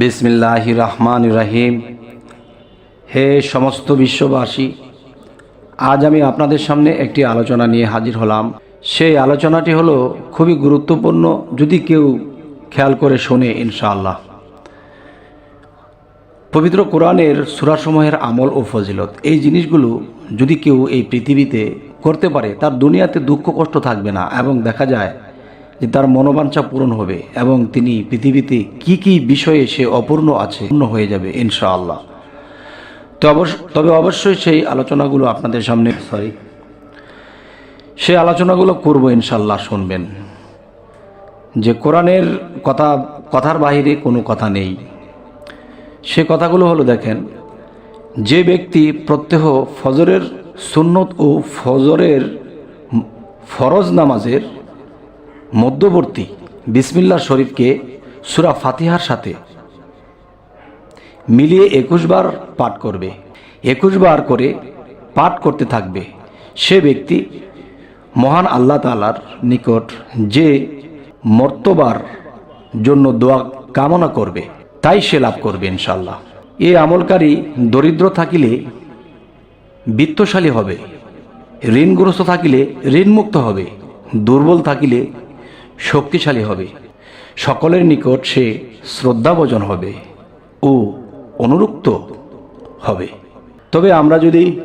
বিসমিল্লাহ রহমান রাহিম হে সমস্ত বিশ্ববাসী, আজ আমি আপনাদের সামনে একটি আলোচনা নিয়ে হাজির হলাম। সেই আলোচনাটি হলো খুবই গুরুত্বপূর্ণ, যদি কেউ খেয়াল করে শোনে ইনশাআল্লাহ। পবিত্র কোরআনের সুরাসমূহের আমল ও ফজিলত, এই জিনিসগুলো যদি কেউ এই পৃথিবীতে করতে পারে, তার দুনিয়াতে দুঃখ কষ্ট থাকবে না এবং দেখা যায় যে তার মনোবাঞ্ছা পূরণ হবে এবং তিনি পৃথিবীতে কি কি বিষয়ে সে অপূর্ণ আছে পূর্ণ হয়ে যাবে, ইনশাআল্লাহ। তো অবশ্য, তবে অবশ্যই সেই আলোচনাগুলো আপনাদের সামনে সরি সেই আলোচনাগুলো করব ইনশাল্লাহ শুনবেন। যে কোরআনের কথা, কথার বাহিরে কোনো কথা নেই। সে কথাগুলো হলো, দেখেন, যে ব্যক্তি প্রত্যহ ফজরের সুন্নত ও ফজরের ফরজ নামাজের মধ্যবর্তী বিসমিল্লা শরীফকে সুরা ফাতিহার সাথে মিলিয়ে একুশ বার পাঠ করবে। একুশ বার করে পাঠ করতে থাকবে সে ব্যক্তি মহান আল্লাহ তালার নিকট যে মর্তবার জন্য দোয়া কামনা করবে, তাই সে লাভ করবে ইনশাল্লাহ এ আমলকারী দরিদ্র থাকিলে বিত্তশালী হবে, ঋণগ্রস্ত থাকিলে ঋণমুক্ত হবে, দুর্বল থাকিলে শক্তিশালী হবে। সকলের নিকট সে শ্রদ্ধাভোজন হবে ও অনুরুক্ত হবে। তবে আমরা যদি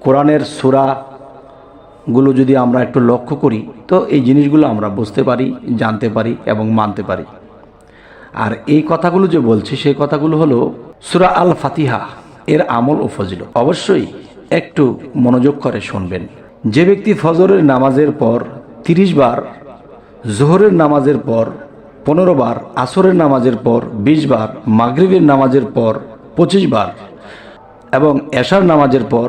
কোরআনের সুরাগুলো যদি আমরা একটু লক্ষ্য করি, তো এই জিনিসগুলো আমরা বুঝতে পারি, জানতে পারি এবং মানতে পারি। আর এই কথাগুলো যে বলছি, সেই কথাগুলো হলো সুরা আল ফাতিহা এর আমল ও ফজিল অবশ্যই একটু মনোযোগ করে শুনবেন। যে ব্যক্তি ফজরের নামাজের পর তিরিশ বার জোহরের নামাজের পর পনেরো বার, আসরের নামাজের পর বিশ বার, মাগরিবের নামাজের পর পঁচিশ বার এবং এশার নামাজের পর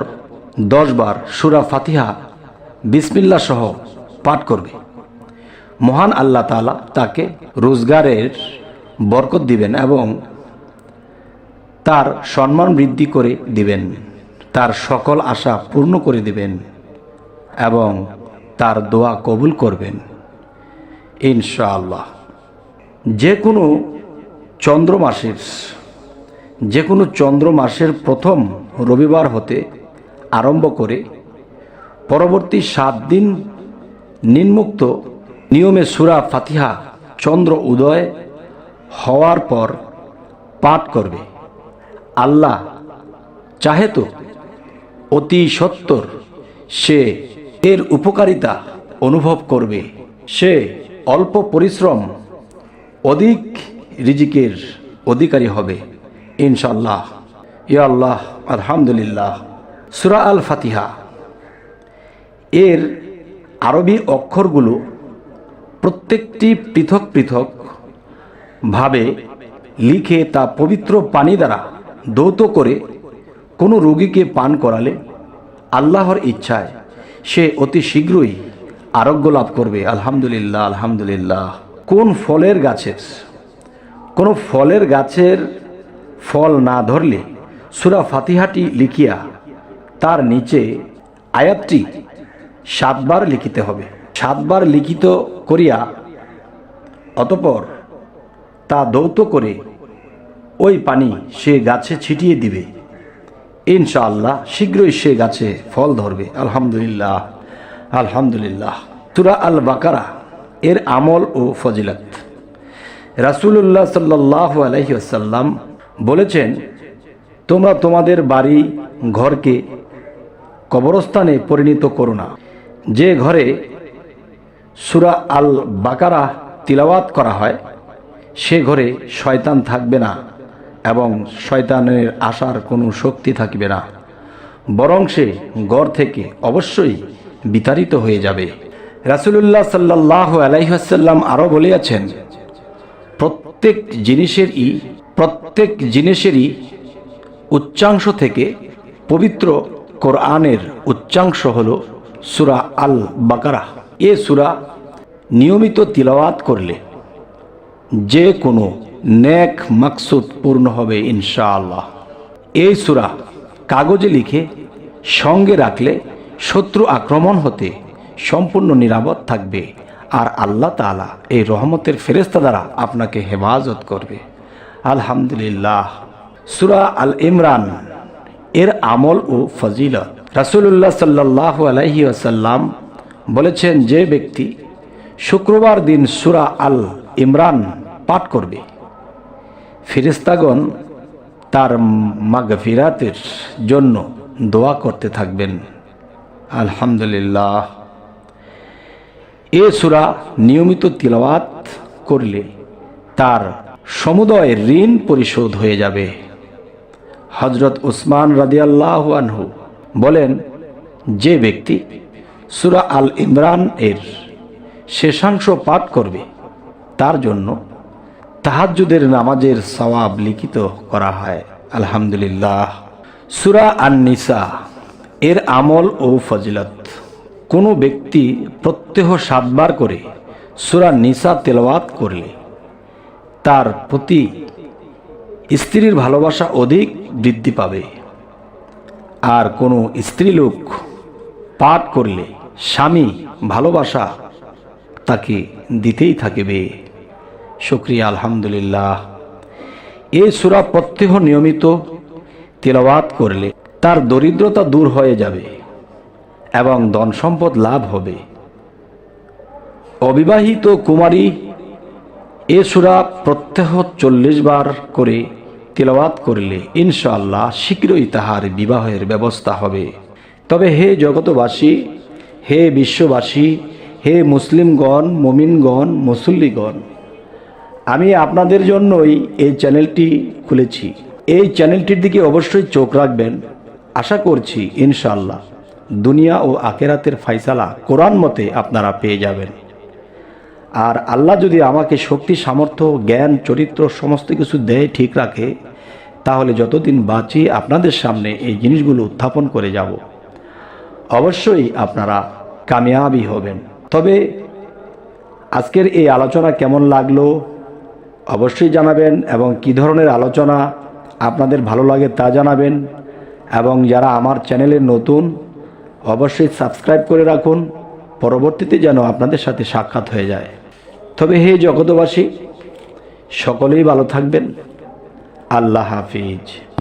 দশ বার সুরা ফাতিহা বিসমিল্লা সহ পাঠ করবে। মহান আল্লাহ তালা তাকে রোজগারের বরকত দিবেন এবং তার সম্মান বৃদ্ধি করে দিবেন, তার সকল আশা পূর্ণ করে দিবেন এবং তার দোয়া কবুল করবেন। ইনশাআল্লাহ। যে কোনো চন্দ্র মাসের যে কোনো চন্দ্র মাসের প্রথম রবিবার হতে আরম্ভ করে পরবর্তী সাত দিন নিম্মুক্ত নিয়মে সুরা ফাতিহা চন্দ্র উদয় হওয়ার পর পাঠ করবে। আল্লাহ চাহে তো অতি সত্তর সে এর উপকারিতা অনুভব করবে। সে অল্প পরিশ্রম অধিক রিজিকের অধিকারী হবে ইনশাল্লাহ ইয়া আল্লাহ, আলহামদুলিল্লাহ। সুরা আল ফাতিহা এর আরবি অক্ষরগুলো প্রত্যেকটি পৃথক পৃথক ভাবে লিখে তা পবিত্র পানি দ্বারা দৌত করে কোনো রোগীকে পান করালে আল্লাহর ইচ্ছায় সে অতি শীঘ্রই আরোগ্য লাভ করবে। আলহামদুলিল্লাহ আলহামদুলিল্লাহ। কোন ফলের গাছের? কোনো ফলের গাছের ফল না ধরলে সুরা ফাতিহাটি লিখিয়া তার নিচে আয়াতটি সাতবার লিখিতে হবে। সাতবার লিখিত করিয়া অতপর তা দৌত করে ওই পানি সে গাছে ছিটিয়ে দিবে। ইনশাআল্লাহ, শীঘ্রই সে গাছে ফল ধরবে। আলহামদুলিল্লাহ। আলহামদুলিল্লাহ। তুরা আল বাকারা এর আমল ও ফজিলত। রাসুল্লাহ সাল্লাহ আলহি আসাল্লাম বলেছেন, তোমরা তোমাদের বাড়ি, ঘরকে কবরস্থানে পরিণত করো না। যে ঘরে সুরা আল বাকারা তিলাওয়াত করা হয়, সে ঘরে শয়তান থাকবে না এবং শয়তানের আসার কোনো শক্তি থাকবে না। বরং সে গড় থেকে অবশ্যই বিতাড়িত হয়ে যাবে। রাসুলুল্লাহ সাল্লাহ আলাইহাসাল্লাম আরও বলিয়াছেন, প্রত্যেক জিনিসেরই প্রত্যেক জিনিসেরই উচ্চাংশ থেকে পবিত্র কোরআনের উচ্চাংশ হল সুরা আল বাকারা এ সুরা নিয়মিত তিলাওয়াত করলে যে কোনো ন্যাক মাকসুদ পূর্ণ হবে ইনশাআল্লাহ। এই সুরা কাগজে লিখে সঙ্গে রাখলে শত্রু আক্রমণ হতে সম্পূর্ণ নিরাপদ থাকবে আর আল্লাহ তালা এই রহমতের ফেরেস্তা দ্বারা আপনাকে হেফাজত করবে। আলহামদুলিল্লাহ। সুরা আল ইমরান, এর আমল ও ফজিলত। রাসুল্লাহ সাল্লাহ আলহি আসাল্লাম বলেছেন, যে ব্যক্তি শুক্রবার দিন সুরা আল ইমরান পাঠ করবে ফিরিস্তাগণ তার মাগফিরাতের জন্য দোয়া করতে থাকবেন। আলহামদুলিল্লাহ। এ সুরা নিয়মিত তিলাওয়াত করলে তার সমুদয় ঋণ পরিশোধ হয়ে যাবে। হজরত উসমান রাদিয়াল্লাহ আনহু বলেন, যে ব্যক্তি সুরা আল ইমরান এর শেষাংশ পাঠ করবে, তার জন্য তাহাজ্জুদের নামাজের সওয়াব লিখিত করা হয়। আলহামদুলিল্লাহ। সুরা আন নিসা এর আমল ও ফজিলত। কোনো ব্যক্তি প্রত্যহ সাতবার করে সুরা নিসা তেলাওয়াত করলে তার প্রতি স্ত্রীর ভালোবাসা অধিক বৃদ্ধি পাবে। আর কোনো স্ত্রীলোক পাঠ করলে স্বামী ভালোবাসা তাকে দিতেই থাকবে। শুক্রিয়া, আলহামদুলিল্লাহ। এই সুরা প্রত্যহ নিয়মিত তেলাওয়াত করলে তার দরিদ্রতা দূর হয়ে যাবে এবং ধন সম্পদ লাভ হবে। অবিবাহিত কুমারী এ সুরা প্রত্যহ চল্লিশ বার করে তেলাওয়াত করলে ইনশাআল্লাহ শীঘ্রই তাহার বিবাহের ব্যবস্থা হবে। তবে হে জগতবাসী হে বিশ্ববাসী, হে মুসলিমগণ, মমিনগণ, মুসল্লিগণ, আমি আপনাদের জন্যই এই চ্যানেলটি খুলেছি। এই চ্যানেলটির দিকে অবশ্যই চোখ রাখবেন। আশা করছি ইনশাল্লাহ দুনিয়া ও আকেরাতের ফাইসালা কোরআন মতে আপনারা পেয়ে যাবেন। আর আল্লাহ যদি আমাকে শক্তি, সামর্থ্য, জ্ঞান, চরিত্র সমস্ত কিছু দেয় ঠিক রাখে, তাহলে যতদিন বাঁচি আপনাদের সামনে এই জিনিসগুলো উত্থাপন করে যাব। অবশ্যই আপনারা কামিয়াবি হবেন। তবে আজকের এই আলোচনা কেমন লাগল অবশ্যই জানাবেন এবং কি ধরনের আলোচনা আপনাদের ভালো লাগে তা জানাবেন। এবং যারা আমার চ্যানেলে নতুন, অবশ্যই সাবস্ক্রাইব করে রাখুন। পরবর্তীতে যেন আপনাদের সাথে সাক্ষাৎ হয়ে যায়। তবে হে জগতবাসী সকলেই ভালো থাকবেন। আল্লাহ হাফিজ।